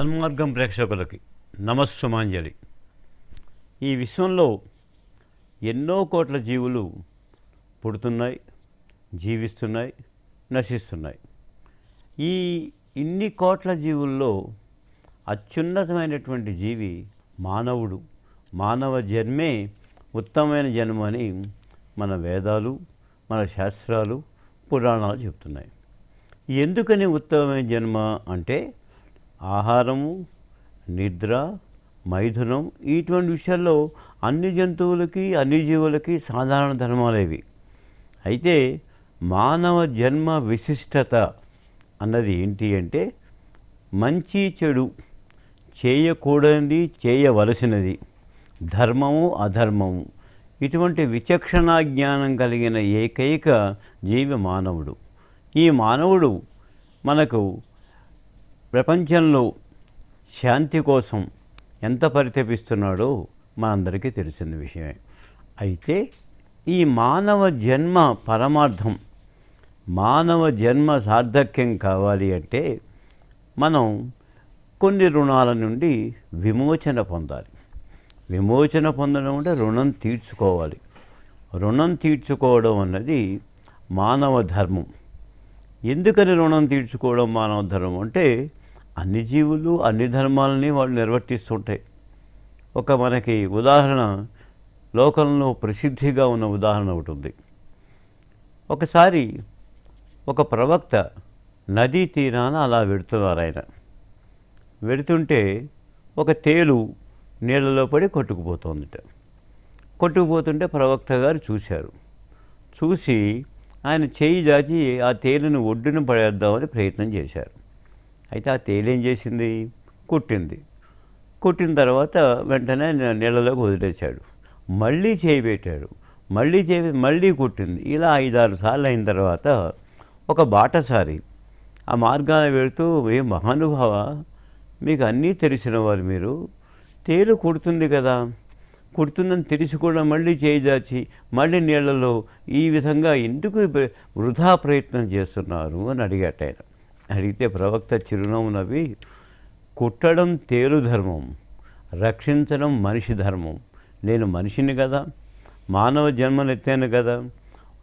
సన్మార్గం ప్రేక్షకులకి నమస్సుమాంజలి. ఈ విశ్వంలో ఎన్నో కోట్ల జీవులు పుడుతున్నాయి జీవిస్తున్నాయి నశిస్తున్నాయి. ఈ ఇన్ని కోట్ల జీవుల్లో అత్యున్నతమైనటువంటి జీవి మానవుడు. మానవ జన్మే ఉత్తమమైన జన్మ అని మన వేదాలు మన శాస్త్రాలు పురాణాలు చెప్తున్నాయి. ఎందుకని ఉత్తమమైన జన్మ అంటే ఆహారము నిద్ర మైథునం ఇటువంటి విషయాల్లో అన్ని జంతువులకి అన్ని జీవులకి సాధారణ ధర్మాలేవి అయితే మానవ జన్మ విశిష్టత అన్నది ఏంటి అంటే మంచి చెడు చేయకూడనిది చేయవలసినది. ధర్మము అధర్మము. ఇటువంటి విచక్షణా జ్ఞానం కలిగిన ఏకైక జీవి మానవుడు. ఈ మానవుడు మనకు ప్రపంచంలో శాంతి కోసం ఎంత పరితపిస్తున్నాడో మనందరికీ తెలిసిన విషయమే. అయితే ఈ మానవ జన్మ పరమార్థం మానవ జన్మ సార్థక్యం కావాలి అంటే మనం కొన్ని రుణాల నుండి విమోచన పొందాలి. విమోచన పొందడం అంటే రుణం తీర్చుకోవాలి. రుణం తీర్చుకోవడం అన్నది మానవ ధర్మం. ఎందుకని రుణం తీర్చుకోవడం మానవ ధర్మం అంటే అన్ని జీవులు అన్ని ధర్మాలని వాళ్ళు నిర్వర్తిస్తుంటాయి. ఒక మనకి ఉదాహరణ లోకంలో ప్రసిద్ధిగా ఉన్న ఉదాహరణ ఒకటి ఉంది. ఒకసారి ఒక ప్రవక్త నదీ తీరాన అలా వెడుతున్నారు ఆయన. వెడుతుంటే ఒక తేలు నీళ్ళలో పడి కొట్టుకుపోతుందిట. కొట్టుకుపోతుంటే ప్రవక్త గారు చూశారు. చూసి ఆయన చేయి దాచి ఆ తేలును ఒడ్డున పడేద్దామని ప్రయత్నం చేశారు. అయితే ఆ తేలు ఏం చేసింది? కుట్టింది. కుట్టిన తర్వాత వెంటనే నీళ్ళలోకి వదిలేశాడు. మళ్ళీ చేయి పెట్టాడు. మళ్ళీ చేయి మళ్ళీ కుట్టింది. ఇలా ఐదారు సార్లు అయిన తర్వాత ఒక బాటసారి ఆ మార్గాన వెళుతూ ఏ మహానుభావ మీకు అన్నీ తెలిసిన వారు మీరు. తేలు కుడుతుంది కదా. కుడుతుందని తెలిసి కూడా మళ్ళీ చేయిదాచి మళ్ళీ నీళ్ళలో ఈ విధంగా ఎందుకు వృధా ప్రయత్నం చేస్తున్నారు? అని అడిగాట ఆయన. అడిగితే ప్రవక్త చిరునవ్వు నవ్వి కుట్టడం తేలు ధర్మం రక్షించడం మనిషి ధర్మం. నేను మనిషిని కదా మానవ జన్మనెత్తాను కదా.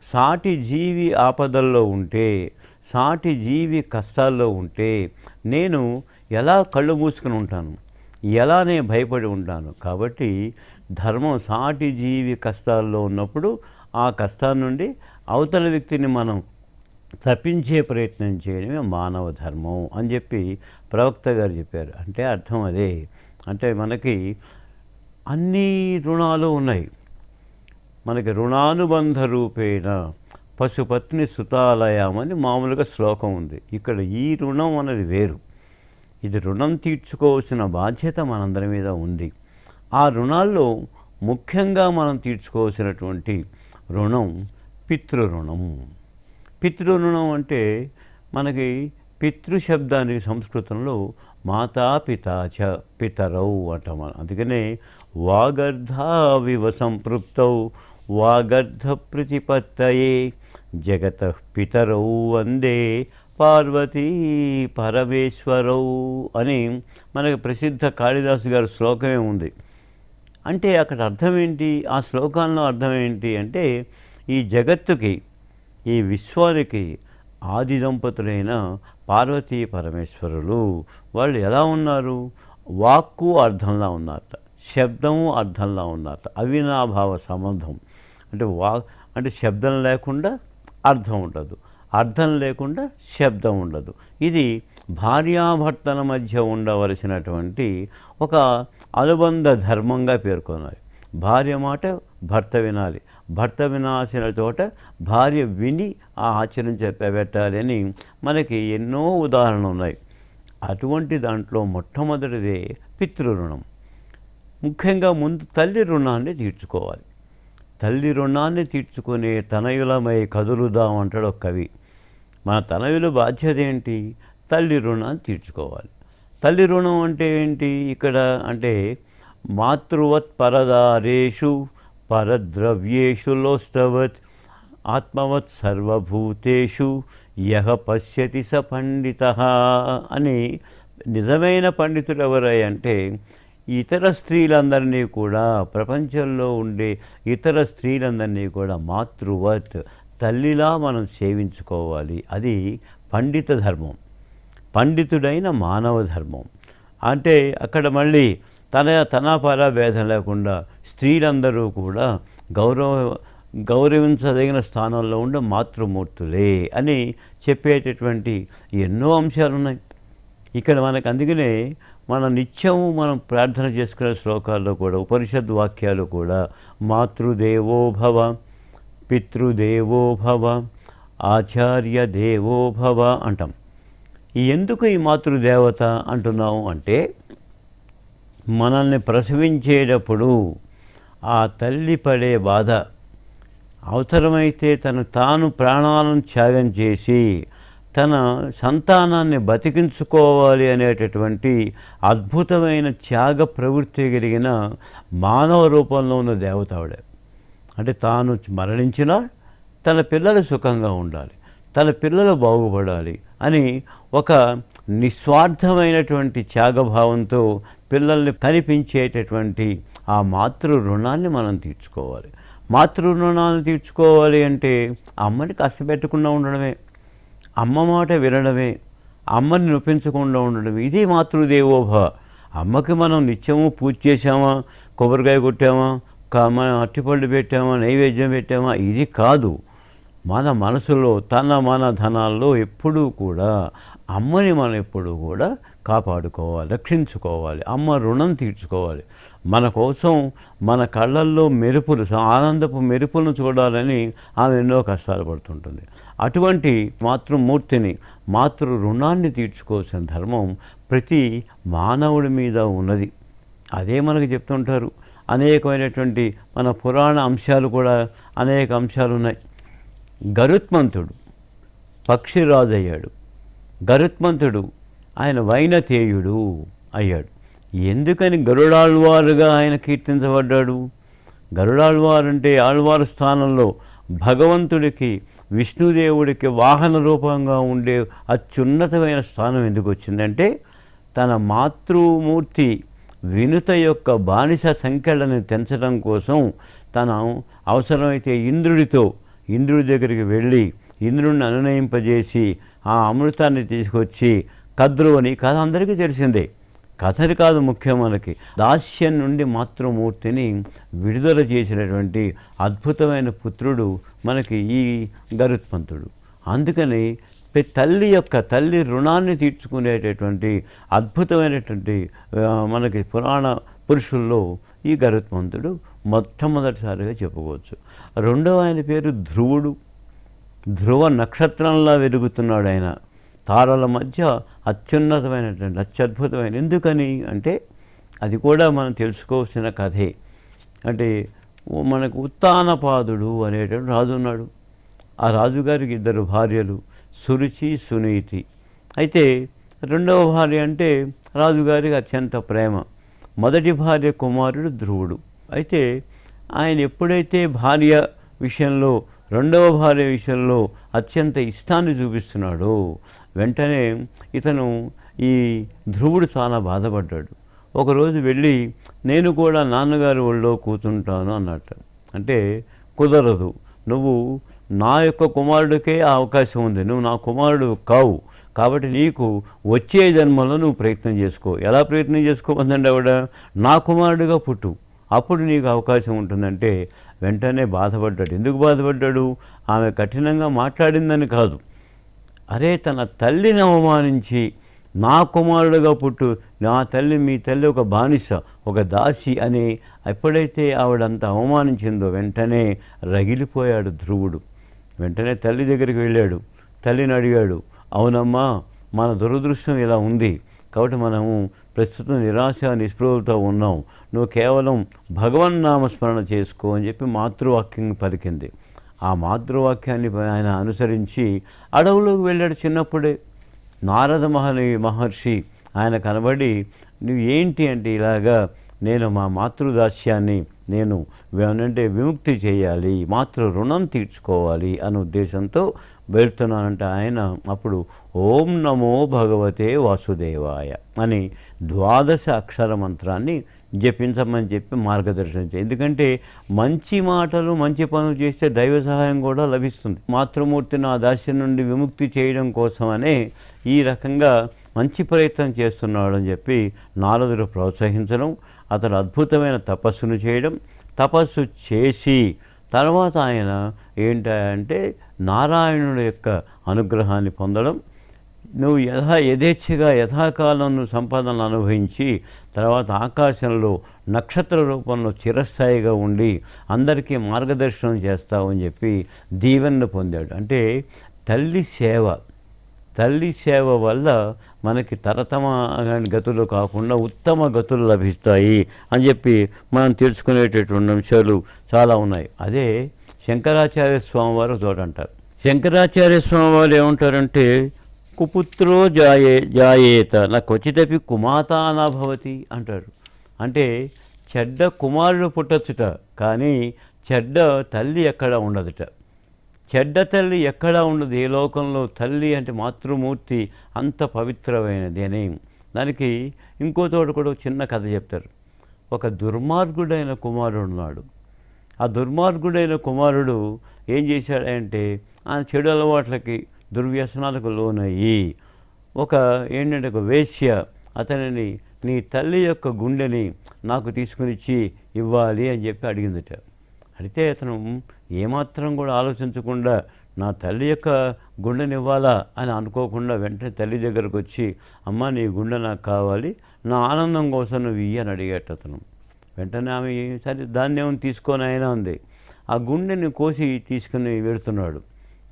సాటి జీవి ఆపదల్లో ఉంటే సాటి జీవి కష్టాల్లో ఉంటే నేను ఎలా కళ్ళు మూసుకుని ఉంటాను? ఎలా నేను భయపడి ఉంటాను? కాబట్టి ధర్మం సాటి జీవి కష్టాల్లో ఉన్నప్పుడు ఆ కష్టాల నుండి అవతల వ్యక్తిని మనం తప్పించే ప్రయత్నం చేయడమే మానవ ధర్మం అని చెప్పి ప్రవక్త గారు చెప్పారు. అంటే అర్థం అదే. అంటే మనకి అన్ని రుణాలు ఉన్నాయి. మనకి రుణానుబంధ రూపేణ పశుపత్ని సుతాలయామని మామూలుగా శ్లోకం ఉంది. ఇక్కడ ఈ రుణం అనేది వేరు. ఇది రుణం తీర్చుకోవాల్సిన బాధ్యత మనందరి మీద ఉంది. ఆ రుణాల్లో ముఖ్యంగా మనం తీర్చుకోవాల్సినటువంటి రుణం పితృ పితృణం అంటే మనకి పితృశబ్దానికి సంస్కృతంలో మాతా పితా చ పితరౌ అంట. మన అందుకనే వాగర్ధావివ సంపృప్తౌ వాగర్ధ ప్రతిపత్తయే జగత పితరౌ వందే పార్వతీ పరమేశ్వరౌ అని మనకి ప్రసిద్ధ కాళిదాసు గారి శ్లోకమే ఉంది. అంటే అక్కడ అర్థం ఏంటి? ఆ శ్లోకంలో అర్థం ఏంటి అంటే ఈ జగత్తుకి ఈ విశ్వానికి ఆది దంపతులైన పార్వతీ పరమేశ్వరులు వాళ్ళు ఎలా ఉన్నారు? వాక్కు అర్థంలా ఉన్నారట శబ్దము అర్థంలా ఉన్నారట అవినాభావ సంబంధం. అంటే వా అంటే శబ్దం లేకుండా అర్థం ఉండదు అర్థం లేకుండా శబ్దం ఉండదు. ఇది భార్యాభర్తల మధ్య ఉండవలసినటువంటి ఒక అనుబంధ ధర్మంగా పేర్కొనాలి. భార్య మాట భర్త వినాలి భర్త వినాశన చోట భార్య విని ఆ ఆచరణ చెప్పబెట్టాలని మనకి ఎన్నో ఉదాహరణలు ఉన్నాయి. అటువంటి దాంట్లో మొట్టమొదటిదే పితృరుణం ముఖ్యంగా ముందు తల్లి రుణాన్ని తీర్చుకోవాలి. తల్లి రుణాన్ని తీర్చుకునే తనయులమై కదులుదాం అంటాడు ఒక కవి. మన తనయుల బాధ్యత ఏంటి? తల్లి రుణాన్ని తీర్చుకోవాలి. తల్లి రుణం అంటే ఏంటి? ఇక్కడ అంటే మాతృవత్ పరదారేషు పరద్రవ్యేషు లోష్టవత్ ఆత్మవత్ సర్వభూతేషు యహ పశ్యతి స పండిత అని నిజమైన పండితుడు ఎవరై అంటే ఇతర స్త్రీలందరినీ కూడా ప్రపంచంలో ఉండే ఇతర స్త్రీలందరినీ కూడా మాతృవత్ తల్లిలా మనం సేవించుకోవాలి. అది పండిత ధర్మం. పండితుడైన మానవ ధర్మం. అంటే అక్కడ మళ్ళీ తన తన పర భేదం లేకుండా స్త్రీలందరూ కూడా గౌరవ గౌరవించదగిన స్థానంలో ఉండే మాతృమూర్తులే అని చెప్పేటటువంటి ఎన్నో అంశాలు ఉన్నాయి ఇక్కడ మనకు అందుకనే మన నిత్యము మనం ప్రార్థన చేసుకునే శ్లోకాల్లో కూడా ఉపనిషద్ వాక్యాలు కూడా మాతృదేవోభవ పితృదేవోభవ ఆచార్య దేవోభవ అంటాం ఎందుకు ఈ మాతృదేవత అంటున్నాము అంటే మనల్ని ప్రసవించేటప్పుడు ఆ తల్లి పడే బాధ అవసరమైతే తను తాను ప్రాణాలను త్యాగం చేసి తన సంతానాన్ని బతికించుకోవాలి అనేటటువంటి అద్భుతమైన త్యాగ ప్రవృత్తి కలిగిన మానవ రూపంలో ఉన్న దేవత అంటే తాను మరణించినా తన పిల్లలు సుఖంగా ఉండాలి తన పిల్లలు బాగుపడాలి అని ఒక నిస్వార్థమైనటువంటి త్యాగభావంతో పిల్లల్ని కనిపించేటటువంటి ఆ మాతృ రుణాన్ని మనం తీర్చుకోవాలి. మాతృ రుణాన్ని తీర్చుకోవాలి అంటే అమ్మని కష్టపెట్టకుండా ఉండడమే అమ్మ మాట వినడమే అమ్మని నొప్పించకుండా ఉండడం ఇది మాతృదేవోభవ అమ్మకి మనం నిత్యము పూజ చేసామా కొబ్బరికాయ కొట్టామా కా- మనం అట్టిపళ్ళు పెట్టామా నైవేద్యం పెట్టామా? ఇది కాదు. మన మనసులో తన మన ధనాల్లో ఎప్పుడూ కూడా అమ్మని మనం ఎప్పుడూ కూడా కాపాడుకోవాలి రక్షించుకోవాలి అమ్మ రుణం తీర్చుకోవాలి. మన కోసం మన కళ్ళల్లో మెరుపులు ఆనందపు మెరుపులను చూడాలని ఆమె ఎన్నో కష్టాలు పడుతుంటుంది. అటువంటి మాతృమూర్తిని మాతృ రుణాన్ని తీర్చుకోవాల్సిన ధర్మం ప్రతి మానవుడి మీద ఉన్నది. అదే మనకు చెప్తుంటారు. అనేకమైనటువంటి మన పురాణ అంశాలు కూడా అనేక అంశాలు ఉన్నాయి. గరుత్మంతుడు పక్షిరాజు అయ్యాడు గరుత్మంతుడు ఆయన వైనతేయుడు అయ్యాడు. ఎందుకని గరుడాళ్వారుగా ఆయన కీర్తించబడ్డాడు? గరుడాళ్వారు అంటే ఆళ్వారు స్థానంలో భగవంతుడికి విష్ణుదేవుడికి వాహన రూపంగా ఉండే అత్యున్నతమైన స్థానం ఎందుకు వచ్చిందంటే తన మాతృమూర్తి వినుత యొక్క బానిస సంఖ్యలను తెంచడం కోసం తన అవసరమైతే ఇంద్రుడితో ఇంద్రుడి దగ్గరికి వెళ్ళి ఇంద్రుడిని అనునయింపజేసి ఆ అమృతాన్ని తీసుకొచ్చి కద్రువని కథ అందరికీ తెలిసిందే. కథని కాదు ముఖ్యం మనకి. దాస్యం నుండి మాతృమూర్తిని విడుదల చేసినటువంటి అద్భుతమైన పుత్రుడు మనకి ఈ గరుత్మంతుడు. అందుకని తల్లి యొక్క తల్లి రుణాన్ని తీర్చుకునేటటువంటి అద్భుతమైనటువంటి మనకి పురాణ పురుషుల్లో ఈ గరుత్మంతుడు మొట్టమొదటిసారిగా చెప్పుకోవచ్చు. రెండవ ఆయన పేరు ధ్రువుడు. ధ్రువ నక్షత్రంలా వెలుగుతున్నాడు ఆయన. తారల మధ్య అత్యున్నతమైనటువంటి అత్యద్భుతమైన ఎందుకని అంటే అది కూడా మనం తెలుసుకోవాల్సిన కథే. అంటే మనకు ఉత్తానపాదుడు అనేటువంటి రాజు ఉన్నాడు. ఆ రాజుగారికి ఇద్దరు భార్యలు సురుచి సునీతి. అయితే రెండవ భార్య అంటే రాజుగారికి అత్యంత ప్రేమ. మొదటి భార్య కుమారుడు ధ్రువుడు. అయితే ఆయన ఎప్పుడైతే భార్య విషయంలో రెండవ భార్య విషయంలో అత్యంత ఇష్టాన్ని చూపిస్తున్నాడో వెంటనే ఇతను ఈ ధ్రువుడు చాలా బాధపడ్డాడు. ఒకరోజు వెళ్ళి నేను కూడా నాన్నగారి ఒళ్ళో కూర్చుంటాను అన్నట్టు. అంటే కుదరదు. నువ్వు నా యొక్క కుమారుడికే ఆ అవకాశం ఉంది. నువ్వు నా కుమారుడు కావు. కాబట్టి నీకు వచ్చే జన్మలో నువ్వు ప్రయత్నం చేసుకో. ఎలా ప్రయత్నం చేసుకోమందండి ఆవిడ? నా కుమారుడిగా పుట్టు. అప్పుడు నీకు అవకాశం ఉంటుందంటే వెంటనే బాధపడ్డాడు. ఎందుకు బాధపడ్డాడు? ఆమె కఠినంగా మాట్లాడిందని కాదు. అరే తన తల్లిని అవమానించి నా కుమారుడుగా పుట్టు నా తల్లి మీ తల్లి ఒక బానిస ఒక దాసి అని ఎప్పుడైతే ఆవిడంత అవమానించిందో వెంటనే రగిలిపోయాడు ధ్రువుడు. వెంటనే తల్లి దగ్గరికి వెళ్ళాడు. తల్లిని అడిగాడు అవునమ్మా మన దురదృష్టం ఇలా ఉంది. కాబట్టి మనము ప్రస్తుతం నిరాశ నిస్పృహలతో ఉన్నాం. నువ్వు కేవలం భగవన్ నామస్మరణ చేసుకో అని చెప్పి మాతృవాక్యం పలికింది. ఆ మాతృవాక్యాన్ని ఆయన అనుసరించి అడవులోకి వెళ్ళాడు చిన్నప్పుడే. నారద మహని మహర్షి ఆయన కనబడి నువ్వు ఏంటి అంటే ఇలాగా నేను మా మాతృదాస్యాన్ని నేను అంటే విముక్తి చేయాలి మాతృ రుణం తీర్చుకోవాలి అనే ఉద్దేశంతో వెళ్తున్నానంటే ఆయన. అప్పుడు ఓం నమో భగవతే వాసుదేవాయ అని ద్వాదశ అక్షర మంత్రాన్ని జపించమని చెప్పి మార్గదర్శనం చేయి. ఎందుకంటే మంచి మాటలు మంచి పనులు చేస్తే దైవ సహాయం కూడా లభిస్తుంది. మాతృమూర్తి నా దాస్యం నుండి విముక్తి చేయడం కోసమనే ఈ రకంగా మంచి ప్రయత్నం చేస్తున్నాడు అని చెప్పి నారదుడు ప్రోత్సహించడం అతడు అద్భుతమైన తపస్సును చేయడం తపస్సు చేసి తర్వాత ఆయన ఏంటంటే నారాయణుడి యొక్క అనుగ్రహాన్ని పొందడం నువ్వు యథా యథేచ్ఛగా యథాకాలం నువ్వు సంపాదనలు అనుభవించి తర్వాత ఆకాశంలో నక్షత్ర రూపంలో చిరస్థాయిగా ఉండి అందరికీ మార్గదర్శనం చేస్తావు అని చెప్పి దీవెనను పొందాడు. అంటే తల్లి సేవ తల్లి సేవ వల్ల మనకి తరతమ గతులు కాకుండా ఉత్తమ గతులు లభిస్తాయి అని చెప్పి మనం తెలుసుకునేటటువంటి అంశాలు చాలా ఉన్నాయి. అదే శంకరాచార్య స్వామివారు వారు అంటారు. శంకరాచార్య స్వామివారు ఏమంటారంటే కుపుత్రో జాయే జాయేత నా క్వచితపి కుమాతానా భవతి అంటారు. అంటే చెడ్డ కుమారుడు పుట్టచ్చుట కానీ చెడ్డ తల్లి ఎక్కడ ఉండదుట. చెడ్డ తల్లి ఎక్కడా ఉండదు ఏ లోకంలో తల్లి అంటే మాతృమూర్తి అంత పవిత్రమైనది అని. దానికి ఇంకో చోట కూడా ఒక చిన్న కథ చెప్తారు. ఒక దుర్మార్గుడైన కుమారుడు ఉన్నాడు. ఆ దుర్మార్గుడైన కుమారుడు ఏం చేశాడంటే ఆ చెడు అలవాట్లకి దుర్వ్యసనాలకు లోనయ్యి ఒక ఏంటంటే ఒక వేశ్య అతనిని నీ తల్లి యొక్క గుండెని నాకు తీసుకునిచ్చి ఇవ్వాలి అని చెప్పి అడిగిందట. అడితే అతను ఏమాత్రం కూడా ఆలోచించకుండా నా తల్లి యొక్క గుండెనివ్వాలా? అని అనుకోకుండా వెంటనే తల్లి దగ్గరకు వచ్చి అమ్మ నీ గుండె నాకు కావాలి నా ఆనందం కోసం నువ్వు ఇయ్యి అని అడిగేట అతను. వెంటనే ఆమె సరే దాన్ని ఏమైనా తీసుకొని అయినా ఉంది ఆ గుండెని కోసి తీసుకుని వెడుతున్నాడు.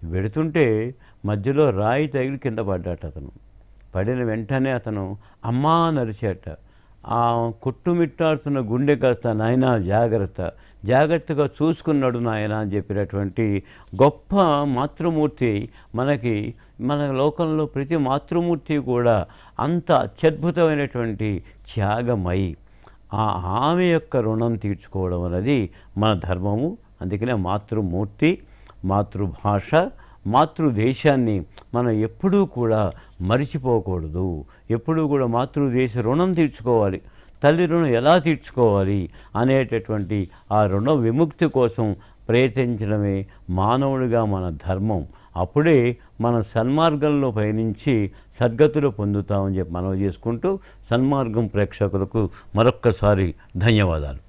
వెడుతుంటే మధ్యలో రాయి తగిలి కింద పడ్డాట అతను. పడిన వెంటనే అతను అమ్మా నరిచేట ఆ కొట్టుమిట్టాడుతున్న గుండె కాస్త నాయన జాగ్రత్త. జాగ్రత్తగా చూసుకున్నాడు నాయన అని చెప్పినటువంటి గొప్ప మాతృమూర్తి మనకి మన లోకంలో ప్రతి మాతృమూర్తి కూడా అంత అత్యద్భుతమైనటువంటి త్యాగమై ఆ ఆమె యొక్క రుణం తీర్చుకోవడం అనేది మన ధర్మము. అందుకనే మాతృమూర్తి మాతృభాష మాతృదేశాన్ని మనం ఎప్పుడూ కూడా మరిచిపోకూడదు. ఎప్పుడూ కూడా మాతృదేశ రుణం తీర్చుకోవాలి. తల్లి రుణం ఎలా తీర్చుకోవాలి అనేటటువంటి ఆ రుణ విముక్తి కోసం ప్రయత్నించడమే మానవుడిగా మన ధర్మం. అప్పుడే మన సన్మార్గంలో పయనించి సద్గతులు పొందుతామని చెప్పి మనం చేసుకుంటూ సన్మార్గం ప్రేక్షకులకు మరొక్కసారి ధన్యవాదాలు.